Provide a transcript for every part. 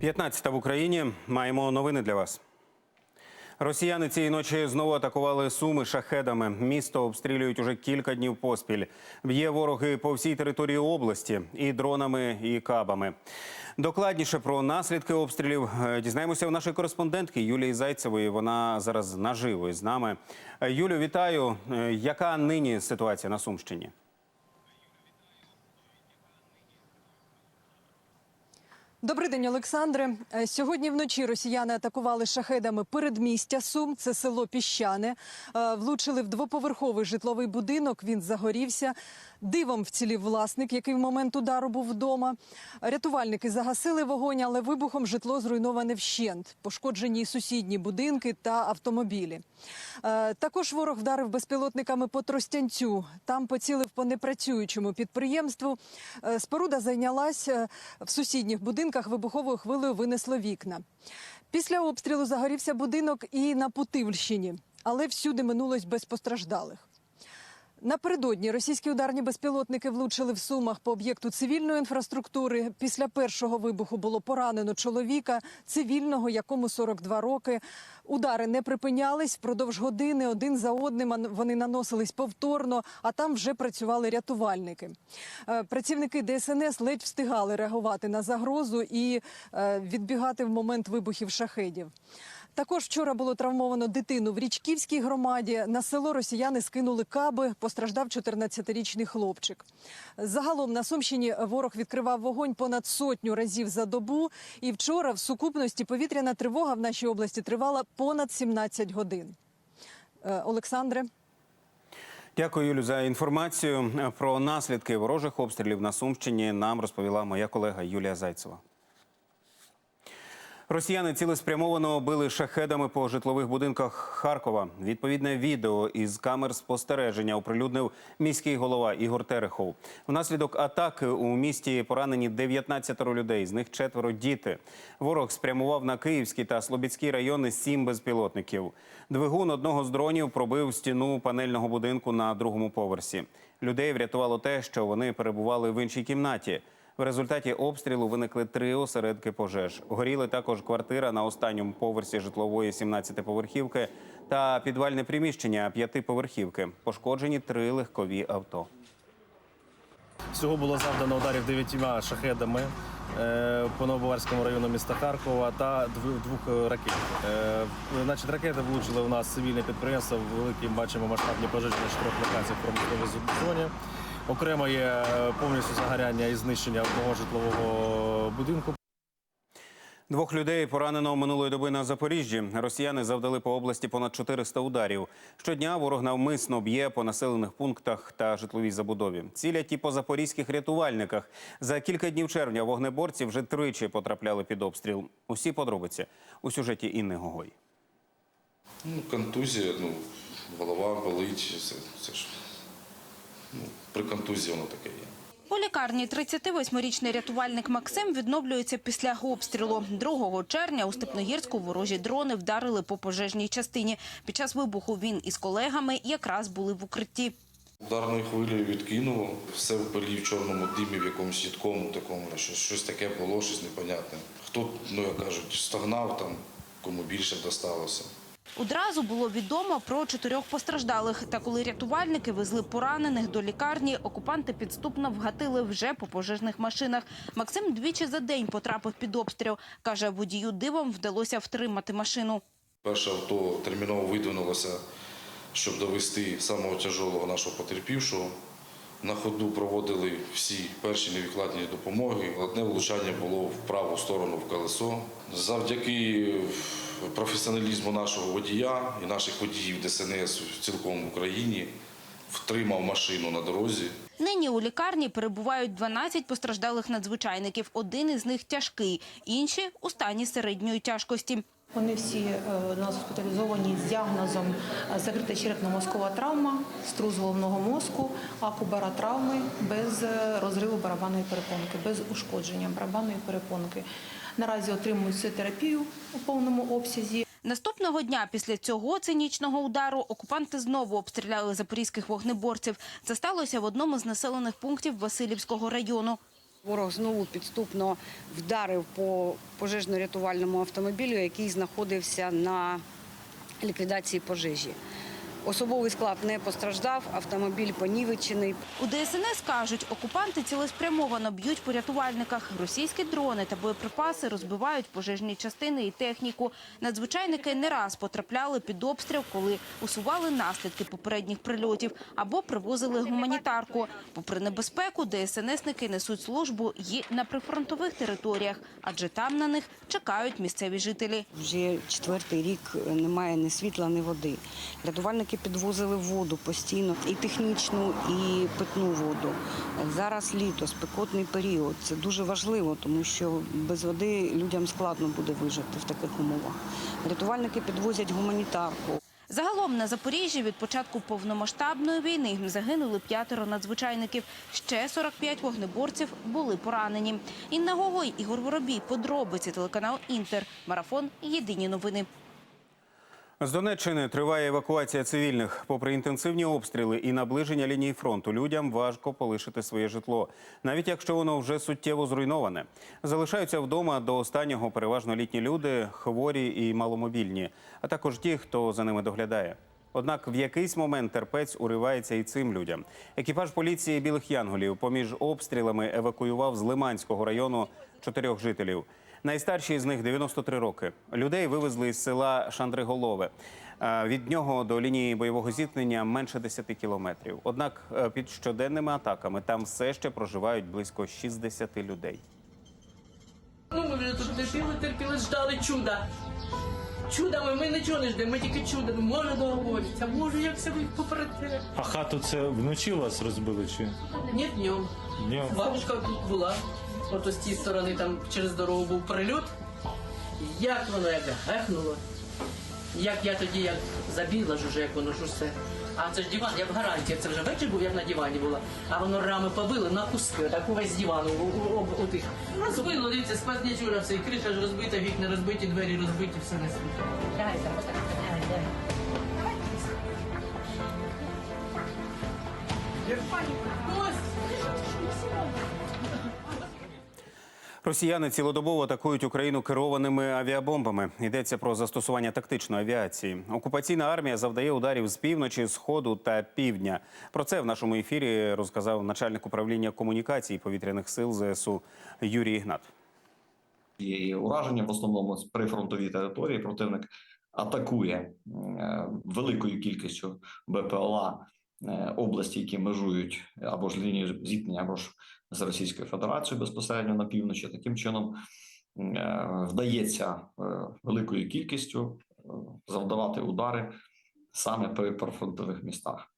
15 в Україні. Маємо новини для вас. Росіяни цієї ночі знову атакували суми шахедами. Місто обстрілюють уже кілька днів поспіль. Б'є вороги по всій території області і дронами, і кабами. Докладніше про наслідки обстрілів е, дізнаємося у нашої кореспондентки Юлії Зайцевої. Вона зараз наживо з нами. Е, Юлю, вітаю. Е, Яка нині ситуація на Сумщині? Добрий день, Олександре. Е, Сьогодні вночі росіяни атакували шахедами передмістя Сум. Це село Піщане. Е, Влучили в двоповерховий житловий будинок. Він загорівся. Дивом вцілів власник, який в момент удару був вдома. Рятувальники загасили вогонь, але вибухом житло зруйноване вщент. Пошкоджені сусідні будинки та автомобілі. Е, Також ворог вдарив безпілотниками по Тростянцю. Там поцілив по непрацюючому підприємству. Е, Споруда зайнялась е, в сусідніх будинках. Вибуховою хвилею винесло вікна. Після обстрілу загорівся будинок і на Путивльщині, але всюди минулось без постраждалих. Напередодні російські ударні безпілотники влучили в Сумах по об'єкту цивільної інфраструктури. Після першого вибуху було поранено чоловіка цивільного, якому 42 роки. Удари не припинялись впродовж години. Один за одним вони наносились повторно, а там вже працювали рятувальники. Е, Працівники ДСНС ледь встигали реагувати на загрозу і е, відбігати в момент вибухів шахедів. Також вчора було травмовано дитину в Річківській громаді. На село росіяни скинули каби. Постраждав 14-річний хлопчик. Загалом на Сумщині ворог відкривав вогонь понад сотню разів за добу. І вчора в сукупності повітряна тривога в нашій області тривала понад 17 годин. Е, Олександре. Дякую, Юлю, за інформацію про наслідки ворожих обстрілів на Сумщині. Нам розповіла моя колега Юлія Зайцева. Росіяни цілеспрямовано били шахедами по житлових будинках Харкова. Відповідне відео із камер спостереження оприлюднив міський голова Ігор Терехов. Внаслідок атаки у місті поранені 19 людей, з них четверо діти. Ворог спрямував на Київський та Слобідський райони сім безпілотників. Двигун одного з дронів пробив стіну панельного будинку на другому поверсі. Людей врятувало те, що вони перебували в іншій кімнаті. В результаті обстрілу виникли три осередки пожеж. Горіли також квартира на останньому поверсі житлової 17-поверхівки та підвальне приміщення п'ятиповерхівки. Пошкоджені три легкові авто. Всього було завдано ударів дев'ятьма шахедами е, по Новобаварському району міста Харкова та дв- двох ракет. Е, Значить, ракети влучили у нас цивільне підприємство. Великі бачимо масштабні пожежі на чотирьох локаціях в зоні. Окремо є е, повністю загоряння і знищення одного житлового будинку. Двох людей поранено минулої доби на Запоріжжі. Росіяни завдали по області понад 400 ударів. Щодня ворог навмисно б'є по населених пунктах та житловій забудові. Цілять і по запорізьких рятувальниках. За кілька днів червня вогнеборці вже тричі потрапляли під обстріл. Усі подробиці у сюжеті Інни Гогой. Ну, контузія, ну, голова болить. Це, це ж ну, при контузії воно таке є. У лікарні 38-річний рятувальник Максим відновлюється після обстрілу. 2 червня у Степногірську ворожі дрони вдарили по пожежній частині. Під час вибуху він із колегами якраз були в укритті. Ударною хвилею відкинуло, все в пилі в чорному димі, в якомусь їдкому такому, що щось таке було, щось непонятне. Хто, ну як кажуть, стогнав там, кому більше досталося. Одразу було відомо про чотирьох постраждалих. Та коли рятувальники везли поранених до лікарні, окупанти підступно вгатили вже по пожежних машинах. Максим двічі за день потрапив під обстріл. Каже, водію дивом вдалося втримати машину. Перше авто терміново видвинулося, щоб довести самого тяжелого нашого потерпівшого. На ходу проводили всі перші невідкладні допомоги. Одне влучання було в праву сторону в колесо. Завдяки професіоналізму нашого водія і наших водіїв ДСНС в цілком Україні втримав машину на дорозі. Нині у лікарні перебувають 12 постраждалих надзвичайників. Один із них тяжкий, інші у стані середньої тяжкості. Вони всі е, у нас госпіталізовані з діагнозом е, закрита черепно-мозкова травма, струс головного мозку, акубара травми без е, розриву барабанної перепонки, без ушкодження барабанної перепонки. Наразі отримують терапію у повному обсязі. Наступного дня після цього цинічного удару окупанти знову обстріляли запорізьких вогнеборців. Це сталося в одному з населених пунктів Васильівського району. Ворог знову підступно вдарив по пожежно-рятувальному автомобілю, який знаходився на ліквідації пожежі. Особовий склад не постраждав, автомобіль понівечений. У ДСНС кажуть, окупанти цілеспрямовано б'ють по рятувальниках. Російські дрони та боєприпаси розбивають пожежні частини і техніку. Надзвичайники не раз потрапляли під обстріл, коли усували наслідки попередніх прильотів або привозили гуманітарку. Попри небезпеку, ДСНСники несуть службу і на прифронтових територіях, адже там на них чекають місцеві жителі. Вже четвертий рік немає ні світла, ні води. Рятувальники підвозили воду постійно, і технічну, і питну воду. Зараз літо, спекотний період. Це дуже важливо, тому що без води людям складно буде вижити в таких умовах. Рятувальники підвозять гуманітарку. Загалом на Запоріжжі від початку повномасштабної війни загинули п'ятеро надзвичайників. Ще 45 вогнеборців були поранені. Інна Гогой, Ігор Воробій, подробиці телеканал Інтер. Марафон. Єдині новини. З Донеччини триває евакуація цивільних. Попри інтенсивні обстріли і наближення лінії фронту, людям важко полишити своє житло, навіть якщо воно вже суттєво зруйноване. Залишаються вдома до останнього переважно літні люди, хворі і маломобільні, а також ті, хто за ними доглядає. Однак в якийсь момент терпець уривається і цим людям. Екіпаж поліції білих янголів поміж обстрілами евакуював з Лиманського району чотирьох жителів. Найстарші з них 93 роки. Людей вивезли з села Шандриголове. Е, Від нього до лінії бойового зіткнення менше 10 кілометрів. Однак е, під щоденними атаками там все ще проживають близько 60 людей. Ну, ми вже тут терпіли, терпіли, ждали чуда. Чуда ми, ми нічого не ждемо, ми тільки чуда. Ну, може договоритися, може як себе попереде. А хату це вночі вас розбили чи Ні, днем. ні? Бабушка тут була. Ото з тієї сторони там через дорогу був прильот. Як воно як гехнуло. Як я тоді як забігла ж уже, як воно ж усе. А це ж диван, я в гарантії, це вже вечір був, я на дивані була. А воно рами побило на куски, отак увесь диван у, тих. Розбило, дивіться, сквознячура все, і криша ж розбита, вікна розбиті, двері розбиті, все не світло. Ось. Росіяни цілодобово атакують Україну керованими авіабомбами. Йдеться про застосування тактичної авіації. Окупаційна армія завдає ударів з півночі, сходу та півдня. Про це в нашому ефірі розказав начальник управління комунікацій повітряних сил ЗСУ Юрій Ігнат. і ураження в основному з прифронтовій території. Противник атакує е, великою кількістю БПЛА області, які межують або ж лінію зіткнення, або ж з Російською Федерацією безпосередньо на півночі. Таким чином е, вдається е, великою кількістю е, завдавати удари саме при прифронтових містах.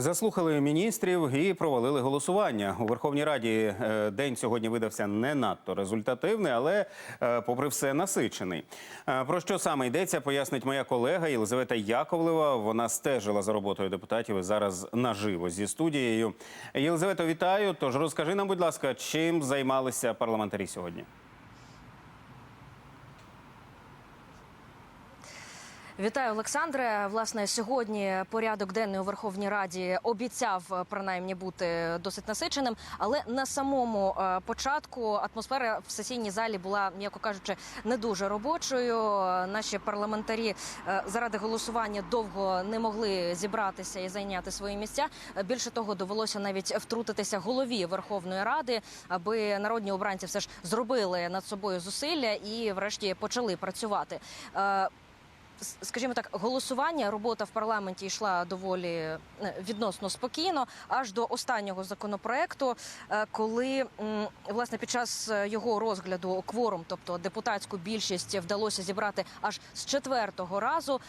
Заслухали міністрів і провалили голосування у Верховній Раді. е, День сьогодні видався не надто результативний, але е, попри все насичений. Е, Про що саме йдеться, пояснить моя колега Єлизавета Яковлева. Вона стежила за роботою депутатів і зараз наживо зі студією. Єлизавето, вітаю. Тож розкажи нам, будь ласка, чим займалися парламентарі сьогодні? Вітаю, Олександре. Власне, сьогодні порядок денний у Верховній Раді обіцяв е, принаймні бути досить насиченим, але на самому е, початку атмосфера в сесійній залі була, м'яко кажучи, не дуже робочою. Наші парламентарі е, заради голосування довго не могли зібратися і зайняти свої місця. Більше того, довелося навіть втрутитися голові Верховної Ради, аби народні обранці все ж зробили над собою зусилля і, врешті, почали працювати. Скажімо так, голосування, робота в парламенті йшла доволі е, відносно спокійно, аж до останнього законопроекту, е, коли власне під час е, його розгляду кворум, тобто депутатську більшість, вдалося зібрати аж з четвертого разу.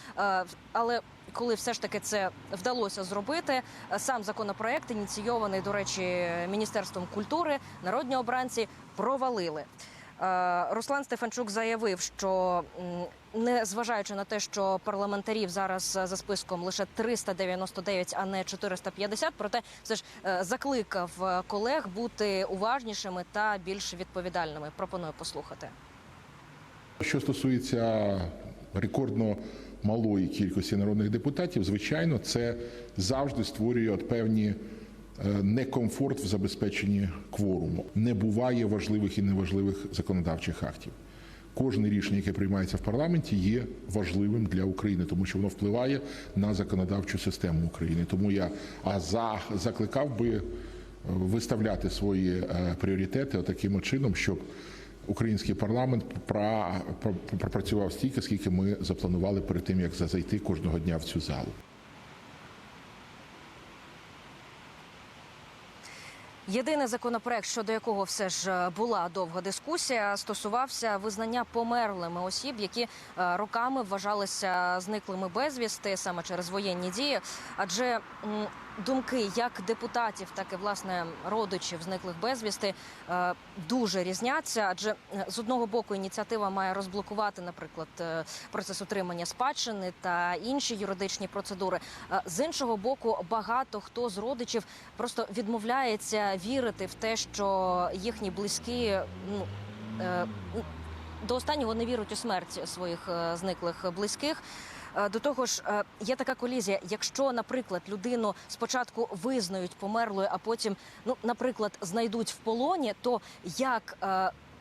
Але коли все ж таки це вдалося зробити, сам законопроект ініційований, до речі, міністерством культури, народні обранці провалили. Е, Руслан Стефанчук заявив, що не зважаючи на те, що парламентарів зараз за списком лише 399, а не 450, проте все ж е, закликав е, колег бути уважнішими та більш відповідальними. Пропоную послухати. Що стосується рекордно малої кількості народних депутатів, звичайно, це завжди створює певні некомфорт в забезпеченні кворуму. Не буває важливих і неважливих законодавчих актів. Кожне рішення, яке приймається в парламенті, є важливим для України, тому що воно впливає на законодавчу систему України. Тому я а за закликав би е, виставляти свої е, пріоритети таким чином, щоб український парламент пра- пра- пропрацював стільки, скільки ми запланували перед тим, як зайти кожного дня в цю залу. Єдиний законопроект, щодо якого все ж е, була довга дискусія, стосувався визнання померлими осіб, які е, роками вважалися зниклими безвісти саме через воєнні дії. Адже думки як депутатів, так і власне родичів зниклих безвісти е, дуже різняться. Адже е, з одного боку ініціатива має розблокувати, наприклад, е, процес отримання спадщини та інші юридичні процедури. З іншого боку, багато хто з родичів просто відмовляється вірити в те, що їхні близькі ну до останнього не вірить у смерть своїх е, зниклих близьких. Е, До того ж, е, є така колізія. Якщо, наприклад, людину спочатку визнають померлою, а потім, ну, наприклад, знайдуть в полоні, то як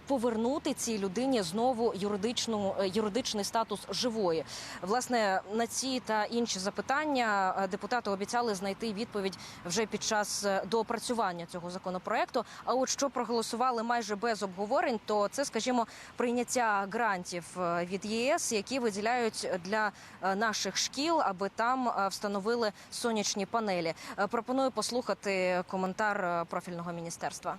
повернути цій людині знову юридичну е, юридичний статус живої? Власне, на ці та інші запитання е, депутати обіцяли знайти відповідь вже під час е, доопрацювання цього законопроекту. А от що проголосували майже без обговорень, то це, скажімо, прийняття грантів від ЄС, які виділяють для наших шкіл, аби там встановили сонячні панелі. Пропоную послухати коментар профільного міністерства.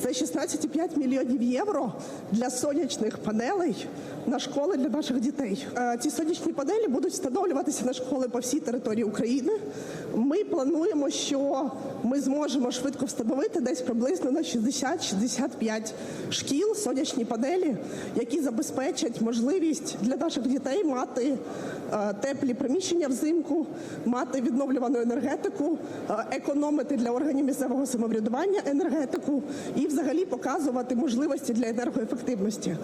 Це 16,5 мільйонів євро для сонячних панелей на школи для наших дітей. Е, Ці сонячні панелі будуть встановлюватися на школи по всій території України. Ми плануємо, що ми зможемо швидко встановити десь приблизно на 60-65 шкіл сонячні панелі, які забезпечать можливість для наших дітей мати е, теплі приміщення взимку, мати відновлювану енергетику, е, економити для органів місцевого самоврядування енергетику і взагалі показувати можливості для енергоефективності.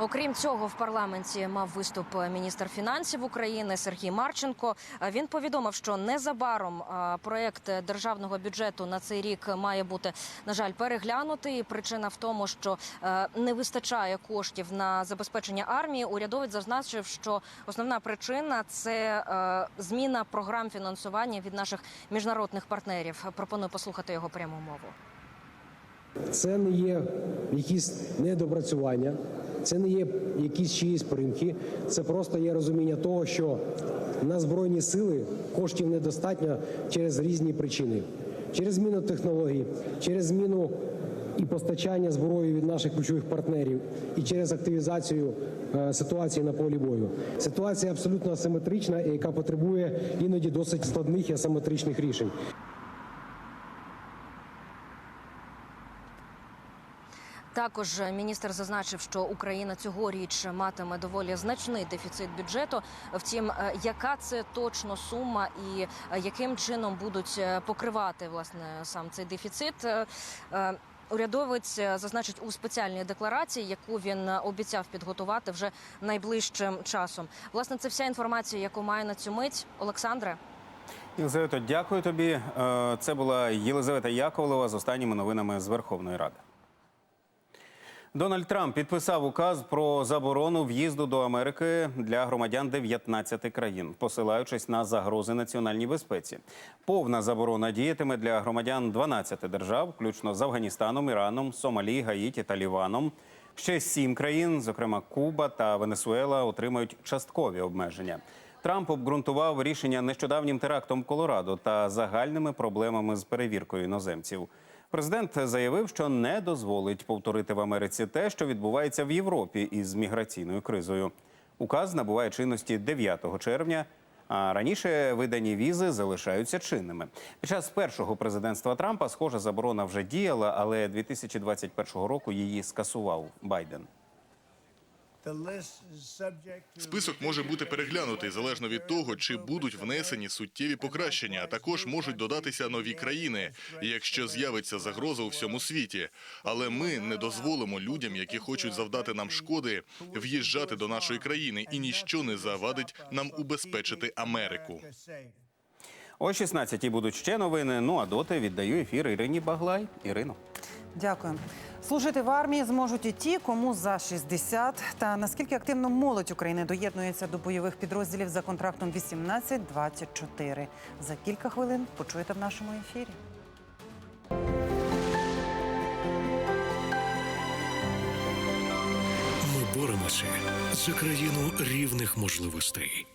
Окрім цього, в парламенті мав виступ міністр фінансів України Сергій Марченко. Е, Він повідомив, що незабаром е, проект державного бюджету на цей рік має бути на жаль переглянутий. Причина в тому, що е, не вистачає коштів на забезпечення армії. Урядовець зазначив, що основна причина це зміна програм фінансування від наших міжнародних партнерів. Пропоную послухати його пряму мову. Це не є якісь недопрацювання, це не є якісь чиїсь примхи. Це просто є розуміння того, що на збройні сили коштів недостатньо через різні причини, через зміну технологій, через зміну і постачання зброї від наших ключових партнерів, і через активізацію е, ситуації на полі бою. Ситуація абсолютно асиметрична, яка потребує іноді досить складних і асиметричних рішень. Також міністр зазначив, що Україна цьогоріч матиме доволі значний дефіцит бюджету. Втім, е, яка це точно сума і е, яким чином будуть е, покривати власне сам цей дефіцит? Урядовець зазначить у спеціальній декларації, яку він обіцяв підготувати вже найближчим часом. Власне, це вся інформація, яку має на цю мить. Олександре. Єлизавето, дякую тобі. Це була Єлизавета Яковлева з останніми новинами з Верховної Ради. Дональд Трамп підписав указ про заборону в'їзду до Америки для громадян 19 країн, посилаючись на загрози національній безпеці. Повна заборона діятиме для громадян 12 держав, включно з Афганістаном, Іраном, Сомалі, Гаїті та Ліваном. Ще сім країн, зокрема Куба та Венесуела, отримають часткові обмеження. Трамп обґрунтував рішення нещодавнім терактом Колорадо та загальними проблемами з перевіркою іноземців. Президент заявив, що не дозволить повторити в Америці те, що відбувається в Європі із міграційною кризою. Указ набуває чинності 9 червня. А раніше видані візи залишаються чинними. Під час першого президентства Трампа схожа заборона вже діяла, але 2021 року її скасував Байден. Список може бути переглянутий залежно від того, чи будуть внесені суттєві покращення, а також можуть додатися нові країни, якщо з'явиться загроза у всьому світі. Але ми не дозволимо людям, які хочуть завдати нам шкоди, в'їжджати до нашої країни, і ніщо не завадить нам убезпечити Америку. О 16-й будуть ще новини. Ну а доти віддаю ефір Ірині Баглай. Ірино. Дякую. Служити в армії зможуть і ті, кому за 60. Та наскільки активно молодь України доєднується до бойових підрозділів за контрактом 18-24. За кілька хвилин почуєте в нашому ефірі. Ми боремося за країну рівних можливостей.